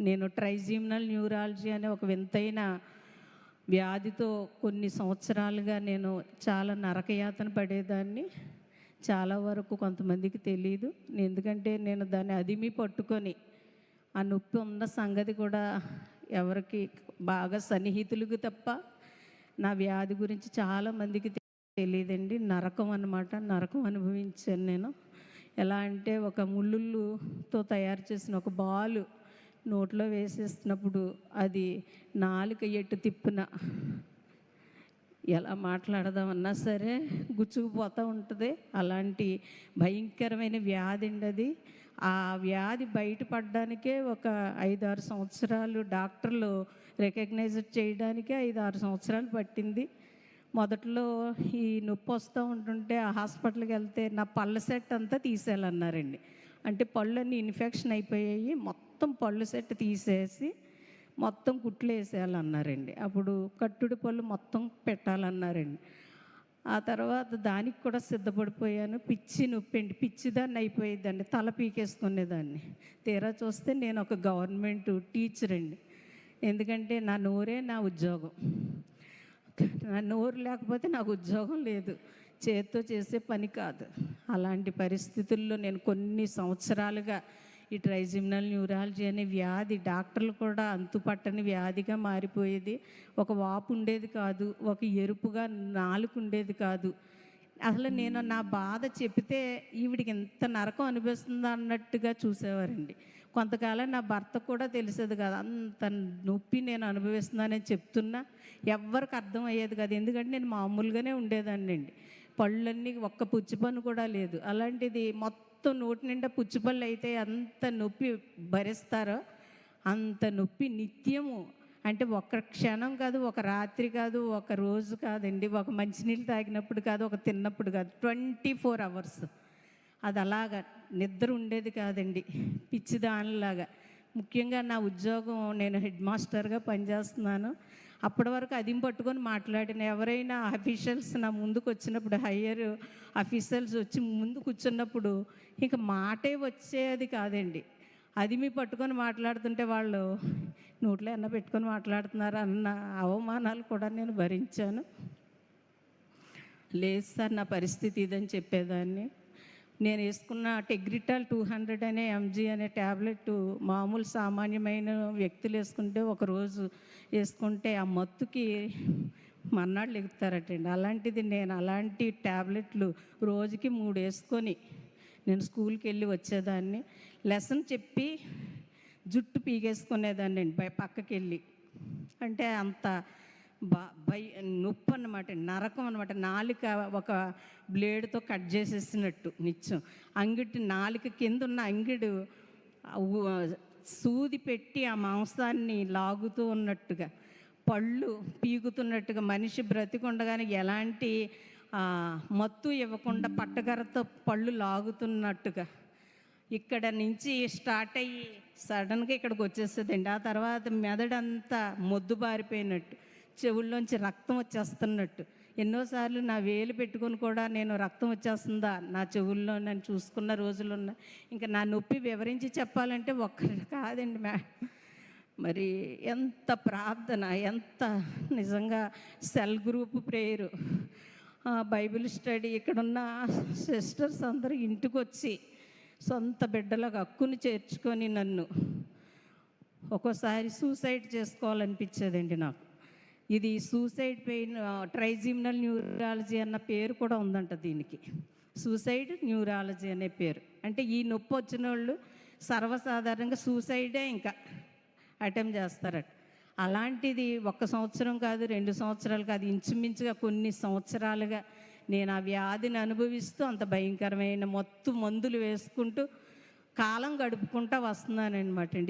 నేను ట్రైజిమ్నల్ న్యూరాలజీ అనే ఒక వింతైన వ్యాధితో కొన్ని సంవత్సరాలుగా నేను చాలా నరకయాతన పడేదాన్ని. చాలా వరకు కొంతమందికి తెలియదు ఎందుకంటే నేను దాన్ని అదిమి పట్టుకొని ఆ నొప్పి ఉన్న సంగతి కూడా ఎవరికి బాగా సన్నిహితులకు తప్ప నా వ్యాధి గురించి చాలా మందికి తెలియదండి నరకం అన్నమాట. నరకం అనుభవించాను నేను. ఎలా అంటే ఒక ముళ్ళుతో తయారు చేసిన ఒక బాలు నోట్లో వేసేస్తున్నప్పుడు అది నాలుక ఎట్టు తిప్పున. ఎలా మాట్లాడదామన్నా సరే గుచ్చుకుపోతూ ఉంటుంది. అలాంటి భయంకరమైన వ్యాధి అండి అది. ఆ వ్యాధి బయటపడడానికే ఒక ఐదు ఆరు సంవత్సరాలు డాక్టర్లు రికగ్నైజ్ చేయడానికే ఐదు ఆరు సంవత్సరాలు పట్టింది. మొదట్లో ఈ నొప్పి వస్తూ ఉంటుంటే ఆ హాస్పిటల్కి వెళ్తే నా పళ్ళ సెట్ అంతా తీసేయాలన్నారండి. అంటే పళ్ళన్నీ ఇన్ఫెక్షన్ అయిపోయాయి. మొత్తం పళ్ళు సెట్ తీసేసి మొత్తం కుట్లు వేసేయాలన్నారండి. అప్పుడు కట్టుడు పళ్ళు మొత్తం పెట్టాలన్నారండి. ఆ తర్వాత దానికి కూడా సిద్ధపడిపోయాను. పిచ్చి నొప్పండి పిచ్చిదాన్ని అయిపోయేదండి తల పీకేసుకునేదాన్ని. తీరా చూస్తే నేను ఒక గవర్నమెంట్ టీచర్ అండి. ఎందుకంటే నా నోరే నా ఉద్యోగం. నా నోరు లేకపోతే నాకు ఉద్యోగం లేదు. చేత్తో చేసే పని కాదు. అలాంటి పరిస్థితుల్లో నేను కొన్ని సంవత్సరాలుగా ఈ ట్రైజిమినల్ న్యూరాలజీ అనే వ్యాధి డాక్టర్లు కూడా అంతుపట్టని వ్యాధిగా మారిపోయేది. ఒక వాపు ఉండేది కాదు ఒక ఎరుపుగా నాలుగు ఉండేది కాదు. అసలు నేను నా బాధ చెప్తే ఈవిడికి ఎంత నరకం అనిపిస్తుంది అన్నట్టుగా చూసేవారండి. కొంతకాలం నా భర్త కూడా తెలిసేది కాదు అంత నొప్పి నేను అనుభవిస్తున్నానని చెప్తున్నా ఎవరికి అర్థం అయ్యేది కాదు. ఎందుకంటే నేను మామూలుగానే ఉండేదాన్ని అండి పళ్ళన్నీ ఒక్క పుచ్చిపన్ను కూడా లేదు. అలాంటిది మొత్తం నోటి నిండా పుచ్చిపళ్ళు అయితే అంత నొప్పి భరిస్తారో అంత నొప్పి నిత్యము. అంటే ఒక క్షణం కాదు ఒక రాత్రి కాదు ఒక రోజు కాదండి. ఒక మంచినీళ్ళు తాగినప్పుడు కాదు ఒక తిన్నప్పుడు కాదు. Twenty four hours. అది అలాగా నిద్ర ఉండేది కాదండి. పిచ్చిదానిలాగా. ముఖ్యంగా నా ఉద్యోగం నేను హెడ్ మాస్టర్గా పనిచేస్తున్నాను. అప్పటి వరకు అది పట్టుకొని మాట్లాడిన ఎవరైనా అఫీషియల్స్ నా ముందుకు వచ్చినప్పుడు హయ్యర్ అఫీషియల్స్ వచ్చి ముందు కూర్చున్నప్పుడు ఇంకా మాటే వచ్చేది కాదండి. అది మీ పట్టుకొని మాట్లాడుతుంటే వాళ్ళు నోట్లో ఎన్న పెట్టుకొని మాట్లాడుతున్నారు? అన్న అవమానాలు కూడా నేను భరించాను. లేదు సార్ నా పరిస్థితి ఇదని చెప్పేదాన్ని. నేను వేసుకున్న టెగ్రిటాల్ టూ హండ్రెడ్ అనే ఎంజీ అనే ట్యాబ్లెట్ మామూలు సామాన్యమైన వ్యక్తులు వేసుకుంటే ఒక రోజు వేసుకుంటే ఆ మత్తుకి మన్నాళ్ళు ఎగుతారటండి అలాంటిది నేను అలాంటి ట్యాబ్లెట్లు రోజుకి మూడు వేసుకొని నేను స్కూల్కి వెళ్ళి వచ్చేదాన్ని. లెసన్ చెప్పి జుట్టు పీగేసుకునేదాన్ని అండి పక్కకి వెళ్ళి అంటే అంత భయ నొప్పి అన్నమాట నరకం అనమాట నాలుక ఒక బ్లేడ్తో కట్ చేసేసినట్టు నిత్యం అంగిటి నాలుక కింద ఉన్న అంగిడు సూది పెట్టి ఆ మాంసాన్ని లాగుతూ ఉన్నట్టుగా పళ్ళు పీకుతున్నట్టుగా మనిషి బ్రతికుండగానే ఎలాంటి మత్తు ఇవ్వకుండా పట్టకరతో పళ్ళు లాగుతున్నట్టుగా. ఇక్కడ నుంచి స్టార్ట్ అయ్యి సడన్గా ఇక్కడికి వచ్చేస్తుందండి ఆ తర్వాత మెదడంతా మొద్దు బారిపోయినట్టు. చెవుల్లోంచి రక్తం వచ్చేస్తున్నట్టు. ఎన్నోసార్లు నా వేలు పెట్టుకొని కూడా నేను రక్తం వచ్చేస్తుందా? నా చెవుల్లో నేను చూసుకున్న రోజులు ఉన్నాయి ఇంకా నా నొప్పి వివరించి చెప్పాలంటే ఒక్కరి కాదండి మ్యా మరి ఎంత ప్రార్థన ఎంత నిజంగా cell group prayer. Bible study ఇక్కడున్న సిస్టర్స్ అందరూ ఇంటికి వచ్చి సొంత బిడ్డలకు హక్కుని చేర్చుకొని నన్ను ఒక్కోసారి సూసైడ్ చేసుకోవాలనిపించేదండి నాకు. ఇది సూసైడ్ పెయిన్ ట్రైజిమినల్ న్యూరాలజీ అన్న పేరు కూడా ఉందంట దీనికి. సూసైడ్ న్యూరాలజీ అనే పేరు. అంటే ఈ నొప్పి వచ్చిన వాళ్ళు సర్వసాధారణంగా సూసైడే ఇంకా అటెంప్ట్ చేస్తారట. అలాంటిది ఒక్క సంవత్సరం కాదు రెండు సంవత్సరాలు కాదు ఇంచుమించుగా కొన్ని సంవత్సరాలుగా నేను ఆ వ్యాధిని అనుభవిస్తూ అంత భయంకరమైన మొత్తం మందులు వేసుకుంటూ కాలం గడుపుకుంటూ వస్తున్నానమాట అండి.